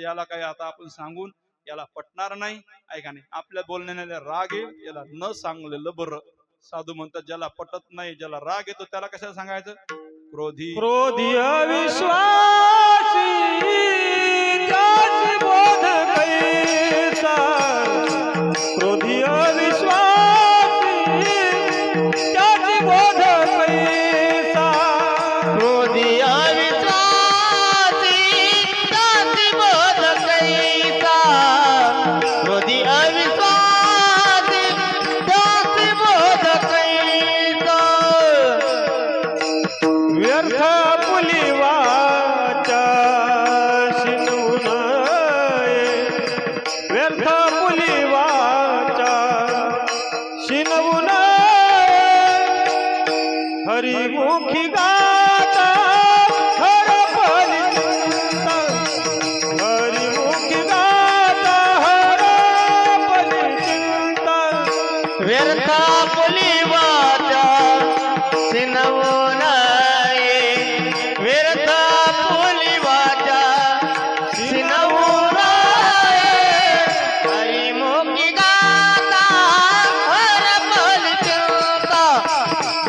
याला काय आता आपण सांगून याला पटणार नाही. ऐका नाही आपल्या बोलण्याने राग येईल याला न सांगलेलं बरं. साधू म्हणतात ज्याला पटत नाही ज्याला राग येतो त्याला कशाला सांगायचं? क्रोधी. क्रोधी क्रोधी अविश्वासी क्रोधी व्यर्थ पुलिवाच्या शिनून व्यर्थ गाता हर हरिमुखी गाता व्यर्थ पुलिवाचा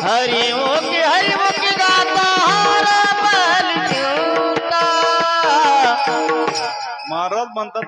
हरिमुखी हरिमुखी गाता हर पल चिंता महाराज म्हणतात